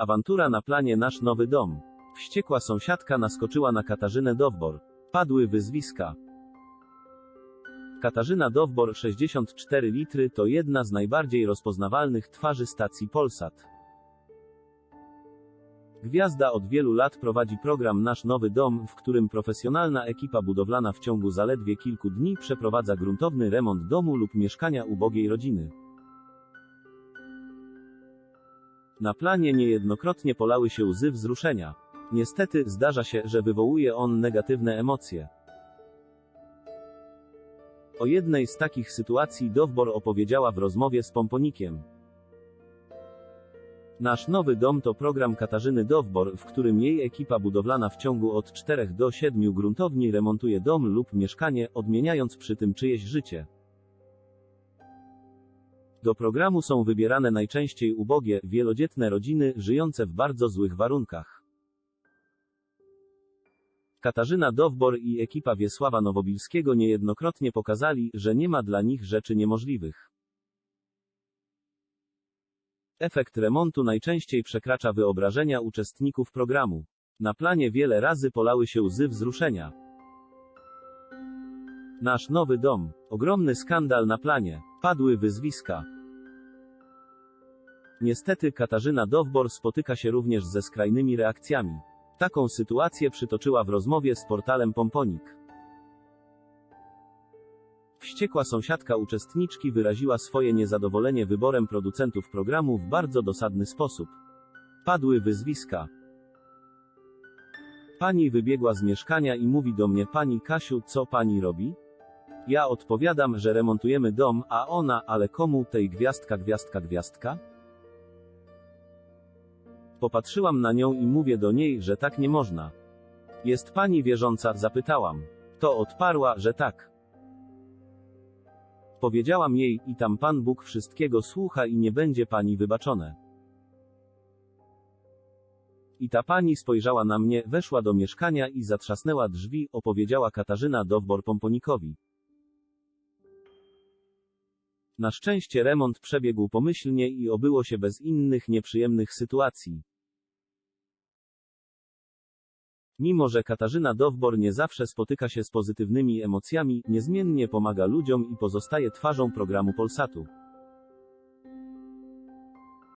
Awantura na planie Nasz Nowy Dom. Wściekła sąsiadka naskoczyła na Katarzynę Dowbor. Padły wyzwiska. Katarzyna Dowbor 64 litry to jedna z najbardziej rozpoznawalnych twarzy stacji Polsat. Gwiazda od wielu lat prowadzi program Nasz Nowy Dom, w którym profesjonalna ekipa budowlana w ciągu zaledwie kilku dni przeprowadza gruntowny remont domu lub mieszkania ubogiej rodziny. Na planie niejednokrotnie polały się łzy wzruszenia. Niestety, zdarza się, że wywołuje on negatywne emocje. O jednej z takich sytuacji Dowbor opowiedziała w rozmowie z Pomponikiem. Nasz nowy dom to program Katarzyny Dowbor, w którym jej ekipa budowlana w ciągu od 4 do 7 gruntowni remontuje dom lub mieszkanie, odmieniając przy tym czyjeś życie. Do programu są wybierane najczęściej ubogie, wielodzietne rodziny, żyjące w bardzo złych warunkach. Katarzyna Dowbor i ekipa Wiesława Nowobilskiego niejednokrotnie pokazali, że nie ma dla nich rzeczy niemożliwych. Efekt remontu najczęściej przekracza wyobrażenia uczestników programu. Na planie wiele razy polały się łzy wzruszenia. Nasz nowy dom. Ogromny skandal na planie. Padły wyzwiska. Niestety Katarzyna Dowbor spotyka się również ze skrajnymi reakcjami. Taką sytuację przytoczyła w rozmowie z portalem Pomponik. Wściekła sąsiadka uczestniczki wyraziła swoje niezadowolenie wyborem producentów programu w bardzo dosadny sposób. Padły wyzwiska. Pani wybiegła z mieszkania i mówi do mnie Pani Kasiu, co pani robi? Ja odpowiadam, że remontujemy dom, a ona, ale komu tej gwiazdka gwiazdka gwiazdka? Popatrzyłam na nią i mówię do niej, że tak nie można. Jest pani wierząca? Zapytałam. To odparła, że tak. Powiedziałam jej, i tam Pan Bóg wszystkiego słucha i nie będzie pani wybaczone. I ta pani spojrzała na mnie, weszła do mieszkania i zatrzasnęła drzwi, opowiedziała Katarzyna Dowbor-Pomponikowi. Na szczęście remont przebiegł pomyślnie i obyło się bez innych nieprzyjemnych sytuacji. Mimo, że Katarzyna Dowbor nie zawsze spotyka się z pozytywnymi emocjami, niezmiennie pomaga ludziom i pozostaje twarzą programu Polsatu.